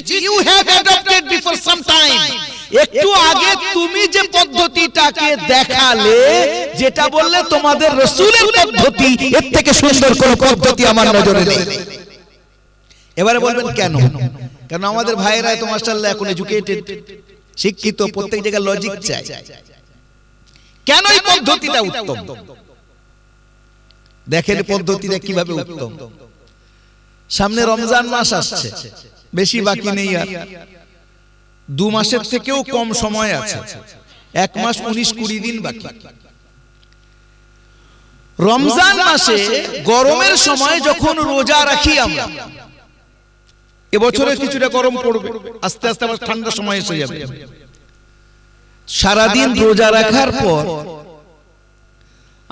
which you have adopted before some time. একটু আগে তুমি যে পদ্ধতিটাকে দেখালে যেটা বললে তোমাদের রসুলের পদ্ধতি এর থেকে সুন্দর কোন পদ্ধতি আমার নজরে নেই। এবারে বলবেন কেন? আমাদের ভাইয়েরা তো মাস্টারলা এখন এডুকেটেড শিক্ষিত প্রত্যেক জায়গায় লজিক চাই। কেন এই পদ্ধতিটা উত্তম? দেখেন পদ্ধতিটা কীভাবে উত্তম? সামনে রমজান মাস আসছে। বেশি বাকি নেই আর। দু মাসের থেকেও কম সময় আছে। এক মাস উনিশ কুড়ি দিন বাকি। রমজান মাসে গরমের সময় যখন রোজা রাখি আমরা এবছরে কিছুটা গরম পড়বে। আস্তে আস্তে আবার ঠান্ডা সময় এসে যাবে। সারাদিন রোজা রাখার পর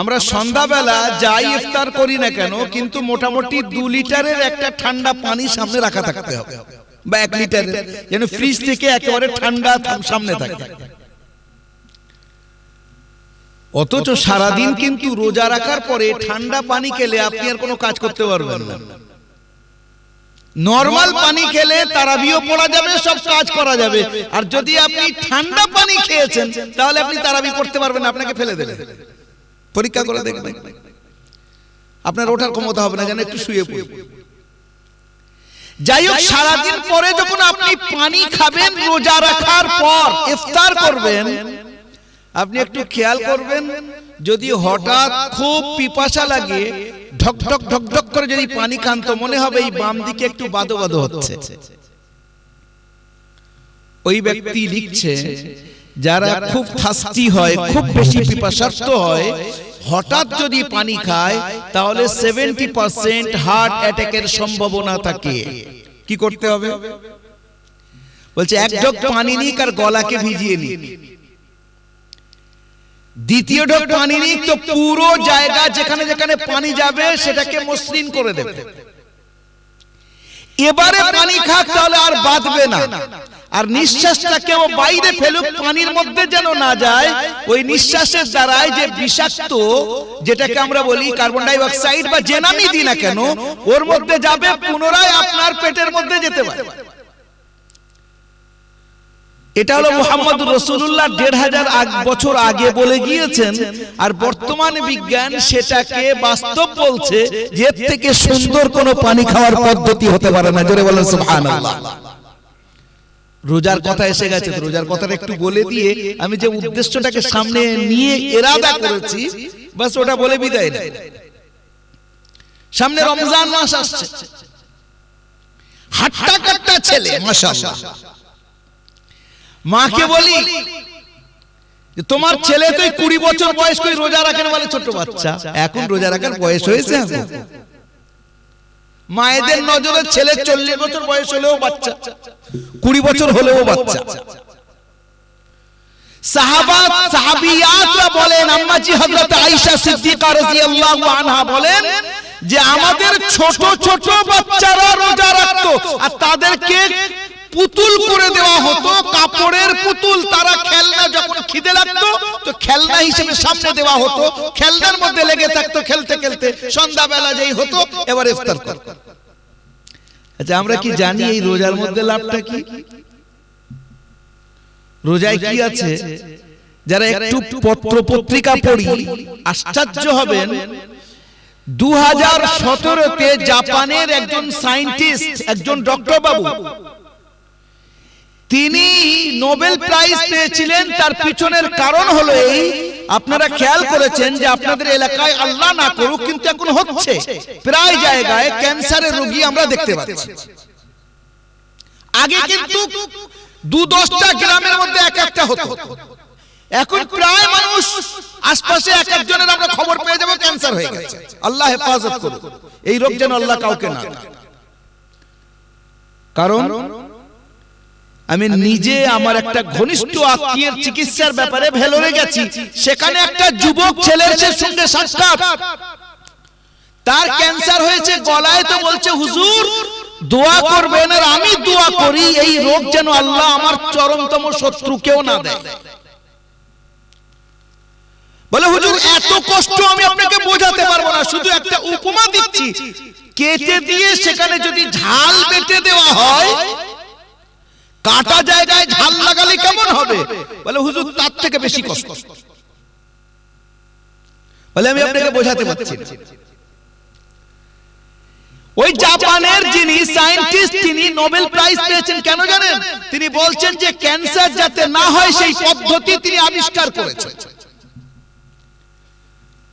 আমরা সন্ধ্যাবেলা যাই ইফতার করি না কেন কিন্তু মোটামুটি দু লিটারের একটা ঠান্ডা পানি সামনে রাখা থাকতে হবে। বা এক লিটারের যেন ফ্রিজ থেকে একেবারে ঠান্ডা সামনে থাকে। অথচ সারাদিন কিন্তু রোজা রাখার পরে ঠান্ডা পানি খেলে আপনি আর কোনো কাজ করতে পারবেন না। নরমাল পানি খেলে তারাবিও পড়া যাবে সব কাজ করা যাবে। আর যদি আপনি ঠান্ডা পানি খেয়েছেন তাহলে আপনি তারাবি পড়তে পারবেন আপনাকে ফেলে দেবে পরীক্ষা করে দেখবেন। আপনার ওঠার ক্ষমতা হবে না যেন একটু শুয়ে পড়বে যাই হোক সারাদিন পরে যখন আপনি পানি খাবেন রোজা রাখার পর ইফতার করবেন। আপনি একটু খেয়াল করবেন যদি হঠাৎ খুব পিপাসা লাগে ঢক ঢক ঢক ঢক করে যদি পানি খান তো মনে হবে এই বাম দিকে একটু বাদো বাদো হচ্ছে। ওই ব্যক্তি লিখছে যারা খুব থাস্তি হয় খুব বেশি পিপাসার্থ হয় হঠাৎ যদি পানি খায় তাহলে সেভেন্টি পার্সেন্ট হার্ট অ্যাটাকের সম্ভাবনা থাকে। কি করতে হবে? বলছে এক ঢোক পানি নিক আর গলাকে ভিজিয়ে নিক। দ্বিতীয় ঢোক পানি নিক তো পুরো জায়গা যেখানে যেখানে পানি যাবে সেটাকে মসৃণ করে দেবে। এবারে পানি খাক তাহলে আর বাঁধবে না। আর নিঃশ্বাসটা কেউ বাইরে ফেলুক পানির মধ্যে যেন না যায় ওই নিঃশ্বাসের দ্বারাই যে বিষাক্ত যেটাকে আমরা বলি কার্বন ডাই অক্সাইড বা নামই দিই না কেন ওর মধ্যে যাবে পুনরায় আপনার পেটের মধ্যে যেতে পারে। এটা হলো মোহাম্মদ রসুল্লাহ দেড় হাজার বছর আগে বলে গিয়েছেন আর বর্তমান বিজ্ঞান সেটাকে বাস্তব বলছে যে থেকে সুন্দর কোন পানি খাওয়ার পদ্ধতি হতে পারে না। জোরে বলেন সুবহানাল্লাহ। রোজার কথা এসে গেছে রোজার কথাটা একটু বলে দিয়ে আমি যে উদ্দেশ্যটাকে সামনে নিয়ে এরাদা করেছি বাস ওটা বলে বিদায় না সামনে রমজান মাস আসছে। হাট্টা কাট্টা ছেলে মাশাআল্লাহ। মাকে বলি তোমার ছেলে তো কুড়ি বছর বয়স করে রোজা রাখেন বলে ছোট বাচ্চা। এখন রোজা রাখার বয়স হয়েছে মায়েদের নজরে ছেলে চল্লিশ বছর বয়স হলেও বাচ্চা। কুড়ি বছর হলেও বাচ্চা। সাহাবাত সাহাবিয়াতরা বলেন আম্মাজি হযরত আয়েশা সিদ্দিকা রাদিয়াল্লাহু আনহা বলেন যে আমাদের ছোট ছোট বাচ্চারা রোজা রাখতো। আর তাদেরকে পুতুল করে দেওয়া হতো, কাপড়ের পুতুল, তারা খেলনা যখন খিদে লাগতো, তো খেলনা হিসেবে সামনে দেওয়া হতো, খেলনার মধ্যে লেগে থাকতো খেলতে খেলতে, সন্ধ্যাবেলা যেই হতো, এবার ইফতার কর আচ্ছা আমরা কি জানি এই রোজার মধ্যে লাভটা কি? রোজায় কি আছে? যারা একটু পত্র পত্রিকা পড়ি, আশ্চর্য হবেন দু হাজার সতেরোতে জাপানের একজন সায়েন্টিস্ট, একজন ডক্টর বাবু তিনি নোবেল প্রাইজ পেয়েছিলেন তার পিছনের কারণ হলো এই। আপনারা খেয়াল করেছেন যে আপনাদের এলাকায় আল্লাহ না করুক কিন্তু এখন হচ্ছে। প্রায় জায়গায় ক্যান্সারের রোগী আমরা দেখতে পাচ্ছি। আগে কিন্তু দু দশটা গ্রামের মধ্যে এক একটা হতো। এখন প্রায় মানুষ আশপাশে এক একজনের আমরা খবর পেয়ে যাব ক্যান্সার হয়ে গেছে। আল্লাহ হেফাজত করুন এই রোগ যেন আল্লাহ কাউকে না কারণ? আমি নিজে আমার একটা ঘনিষ্ঠ আত্মীয়ের চিকিৎসার ব্যাপারে ভেলোরে গেছি। সেখানে একটা যুবক ছেলের সঙ্গে সাক্ষাৎ। তার ক্যান্সার হয়েছে গলায় তো বলছে হুজুর দোয়া করবেন আর আমি দোয়া করি এই রোগ যেন আল্লাহ আমার চরমতম শত্রুকেও না দেয়। বলে হুজুর এত কষ্ট আমি আপনাকে বোঝাতে পারব না শুধু একটা উপমা দিচ্ছি। কেটে দিয়ে সেখানে যদি ঝাল বেটে দেওয়া হয় কাটা জায়গায় ঝাল লাগালে কেমন হবে? বলে, হুজুর, তার থেকে বেশি কষ্ট। বলে, আমি আপনাকে বোঝাতে পারছি ওই জাপানের যিনি সায়েন্টিস্ট, তিনি নোবেল প্রাইজ পেয়েছেন কেন জানেন? তিনি বলছেন যে ক্যান্সার যাতে না হয়, সেই পদ্ধতি তিনি আবিষ্কার করেছেন।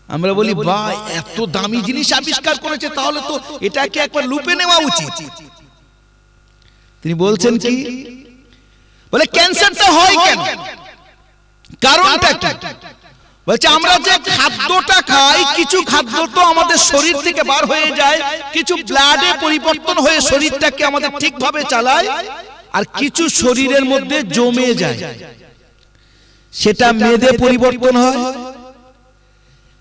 আমরা বলি বা এত দামি জিনিস আবিষ্কার করেছে, তাহলে তো এটাকে একবার লুপে নেওয়া উচিত। তিনি বলছেন কি বলে ক্যান্সারটা হয় কেন? কারণটা কি? বলছে, আমরা যে খাদ্যটা খাই, কিছু খাদ্য তো আমাদের শরীর থেকে বার হয়ে যায়, কিছু ব্লাডে পরিবর্তন হয়ে শরীরটাকে আমাদের ঠিকভাবে চালায়, আর কিছু শরীরের মধ্যে জমে যায়। সেটা মেদে পরিবর্তন হয়,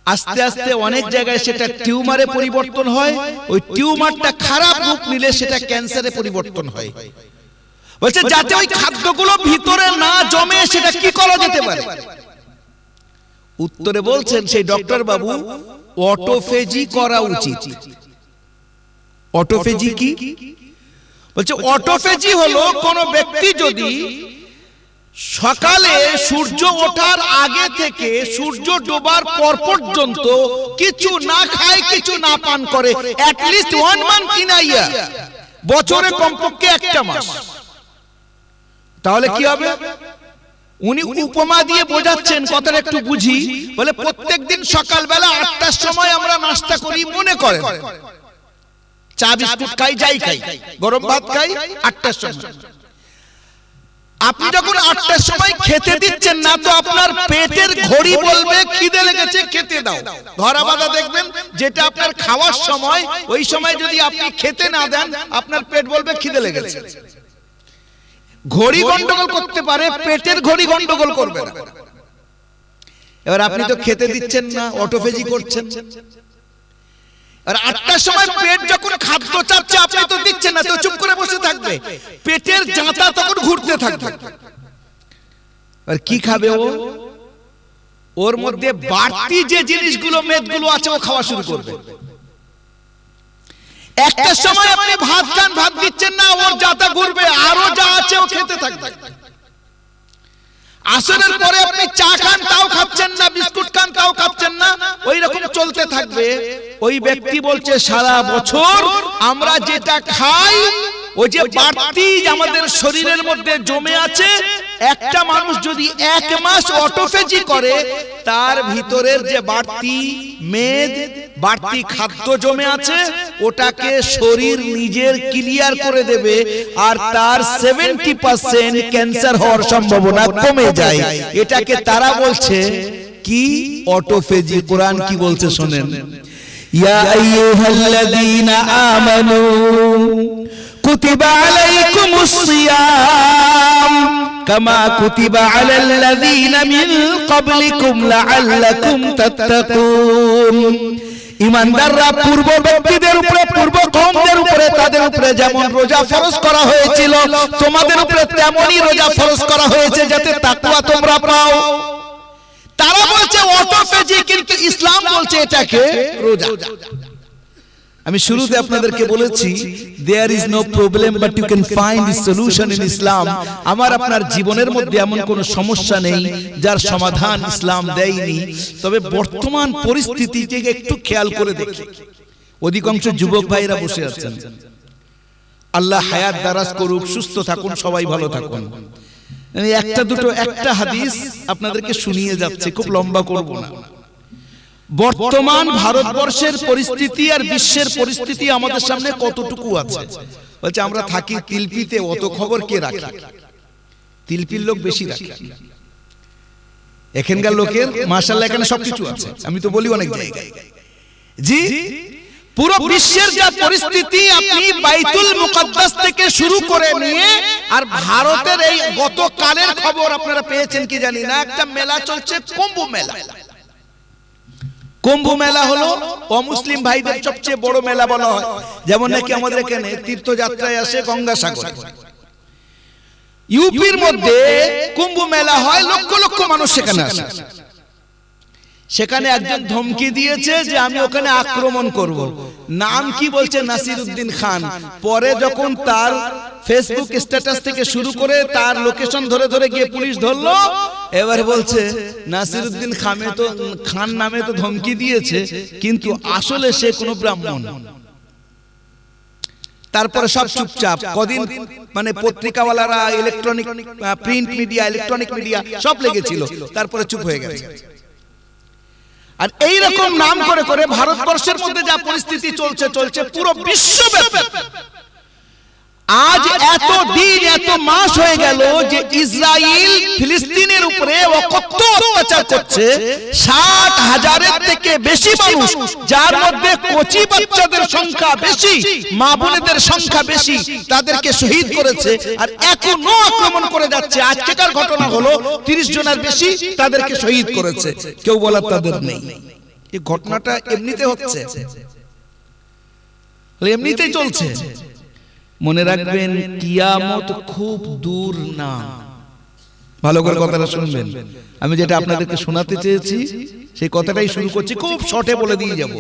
আস্তে আস্তে অনেক জায়গায় সেটা টিউমারে পরিবর্তন হয়, ওই টিউমারটা খারাপ রূপ নিলে সেটা ক্যান্সারে পরিবর্তন হয়। বলছে যাতে ওই খাদ্যগুলো ভিতরে না জমে সেটা কি করা যেতে পারে? উত্তরে বলছেন সেই ডক্টর বাবু অটোফেজি করা উচিত। অটোফেজি কি? বলছে অটোফেজি হলো কোন ব্যক্তি যদি সকালে সূর্য ওঠার আগে থেকে সূর্য ডোবার পর পর্যন্ত কিছু না খায় কিছু না পান করে। At least one month in বছরে কমপক্ষে একটা মাস। তাহলে কি হবে? উনি উপমা দিয়ে বোঝাচ্ছেন কথাটা একটু বুঝি। বলে প্রত্যেকদিন সকালবেলা আটটার সময় আমরা নাস্তা করি মনে করেন। চা বিস্কুট খাই যাই খাই গরম ভাত খাই আটটার সময়। আপনি যখন আটটার সময় খেতে দিচ্ছেন না তো আপনার পেটের ঘড়ি বলবে খিদে লেগেছে খেতে দাও। ধরা বাঁধা দেখবেন যেটা আপনার খাওয়ার সময় ওই সময় যদি আপনি খেতে না দেন আপনার পেট বলবে খিদে লেগেছে। ঘড়ি গন্ডগোল করতে পারে পেটের ঘড়ি গন্ডগোল করবে না। এবার আপনি তো খেতে দিচ্ছেন না অটোফেজি করছেন। আর আটটার সময় পেট যখন খাদ্য চাচ্ছে আপনি তো দিচ্ছেন না তো চুপ করে বসে থাকবে। পেটের জাঁতা তখন ঘুরতে থাকবে। আর কি খাবে ও? ওর মধ্যে বাড়তি যে জিনিসগুলো মেদগুলো আছে ও খাওয়া শুরু করবে। একটা সময় আপনি ভাত খান ভাত দিচ্ছেন না ওর জাতা ঘুরবে আরও যা আছে ও খেতে থাকবে। আসরের পরে আপনি চা খান তাও খাচ্ছেন না বিস্কুট খান তাও খাচ্ছেন না ওই রকম চলতে থাকবে। ওই ব্যক্তি বলছে সারা বছর আমরা যেটা খাই ওই যে বাড়তি আমাদের শরীরের মধ্যে জমে আছে একটা মানুষ যদি এক মাস অটোফেজি করে, তার ভিতরের যে বাড়তি মেদ, বাড়তি খাদ্য জমে আছে, ওটাকে শরীর নিজের ক্লিয়ার করে দেবে, আর তার সেভেন্টি পার্সেন্ট ক্যান্সার হওয়ার সম্ভাবনা কমে যায়। এটাকে তারা বলছে কি? অটোফেজি কোরআন কি বলছে শোনেন। ইয়া আইয়ুহাল্লাযীনা আমানু কুতিবা আলাইকুমুস সিয়াম কামা কুতিবা আলাল লাযীনা মিন ক্বাবলিকুম লাআল্লাকুম তাত্তাকুন ইমানদাররা পূর্ব ব্যক্তিদের উপরে, পূর্ব কওমদের উপরে, তাদের উপরে যেমন রোজা ফরজ করা হয়েছিল, তোমাদের উপরে তেমনই রোজা ফরজ করা হয়েছে যাতে তাকওয়া তোমরা পাও। তারা বলছে অটোফেজি কিন্তু ইসলাম বলছে এটাকে রোজা। আমি শুরুতে আপনাদেরকে বলেছি there is no problem but you can find solution in Islam আমার আপনার জীবনের মধ্যে এমন কোনো সমস্যা নেই যার সমাধান ইসলাম দেয়নি। তবে বর্তমান পরিস্থিতিকে একটু খেয়াল করে দেখি। অধিকাংশ যুবক ভাইরা বসে আছেন। আল্লাহ হায়াত দারাজ করুক সুস্থ থাকুন সবাই ভালো থাকুন। একটা দুটো একটা হাদিস আপনাদেরকে শুনিয়ে যাচ্ছে খুব লম্বা করব না। বর্তমান ভারতবর্ষের পরিস্থিতি আর বিশ্বের পরিস্থিতি আমাদের সামনে কতটুকু আছে? বলছে আমরা থাকি তিলপিতে অত খবর কে রাখে? তিলপির লোক বেশি রাখে। এখানকার লোকের মাশাল্লাহ এখানে সবকিছু আছে। আমি তো বলি অনেক জায়গায়। জি পুরো বিশ্বের যা পরিস্থিতি আপনি বাইতুল মুকদ্দাস থেকে শুরু করে নিয়ে আর ভারতের এই গতকালের খবর আপনারা পেয়েছেন কি জানি না? একটা মেলা চলছে কুম্ভ মেলা। কুম্ভ মেলা হলো অমুসলিম ভাইদের সবচেয়ে বড় মেলা বলা হয়। যেমন নাকি আমাদের এখানে তীর্থযাত্রায় আসে গঙ্গাসাগর। ইউপির মধ্যে কুম্ভ মেলা হয় লক্ষ লক্ষ মানুষ সেখানে আসে। সেখানে একজন ধমকি দিয়েছে যে আমি ওখানে আক্রমণ করব। নাম কি বলছে নাসির উদ্দিন খান? পরে যখন তার ফেসবুক স্ট্যাটাস থেকে শুরু করে তার লোকেশন ধরে ধরে গিয়ে পুলিশ ধরলো। এবার বলছে নাসির উদ্দিন খামে তো খান নামে তো ধমকি দিয়েছে কিন্তু আসলে সে কোনো ব্রাহ্মণ তারপরে সব চুপচাপ কদিন মানে পত্রিকাওয়ালারা electronic print media electronic media সব লেগেছিল। তারপরে চুপ হয়ে গেছে। আর এই রকম নাম করে করে ভারতবর্ষের মধ্যে যা পরিস্থিতি চলছে চলছে পুরো বিশ্বব্যাপী। আজ এত দিন এত মাস হয়ে গেল যে ইসরায়েল ফিলিস্তিনের উপরে অকথ্য অত্যাচার করছে। ষাট হাজারের থেকে বেশি মানুষ যার মধ্যে কচি বাচ্চাদের সংখ্যা বেশি মা বোনেদের সংখ্যা বেশি তাদেরকে শহীদ করেছে। আর এখনও আক্রমণ করে যাচ্ছে আজকেকার ঘটনা হলো তিরিশ জনের বেশি তাদেরকে শহীদ করেছে। কেউ বলার তাদের নেই। এই ঘটনাটা এমনিতে হচ্ছে। এমনিতেই চলছে মনে রাখবেন, কিয়ামত খুব দূর না। ভালো করে কথাটা শুনবেন। আমি যেটা আপনাদেরকে শোনাতে চেয়েছি, সেই কথাটাই শুরু করছি, খুব শর্টে বলে দিয়ে যাব।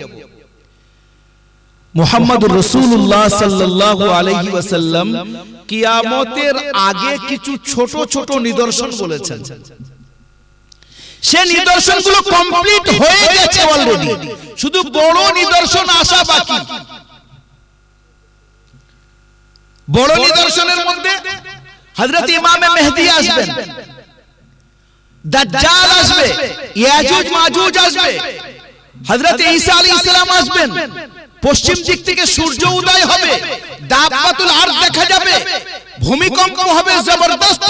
মোহাম্মদ রসুল্লাহ সাল্লাল্লাহু আলাইহি ওয়াসাল্লাম কিয়ামতের আগে কিছু ছোট ছোট নিদর্শন বলেছেন। সে নিদর্শনগুলো কমপ্লিট হয়ে গেছে অলরেডি শুধু বড় নিদর্শন আসা বাকি বড় নিদর্শনের মধ্যে হযরত ইমামে মেহদি আসবেন। দাজ্জাল আসবে ইয়াজুজ মাজুজ আসবে। হযরত ঈসা আলাইহিস সালাম আসবেন। পশ্চিম দিক থেকে সূর্য উদয় হবে। দাবাতুল আরদ দেখা যাবে। ভূমিকম্প হবে জবরদস্ত।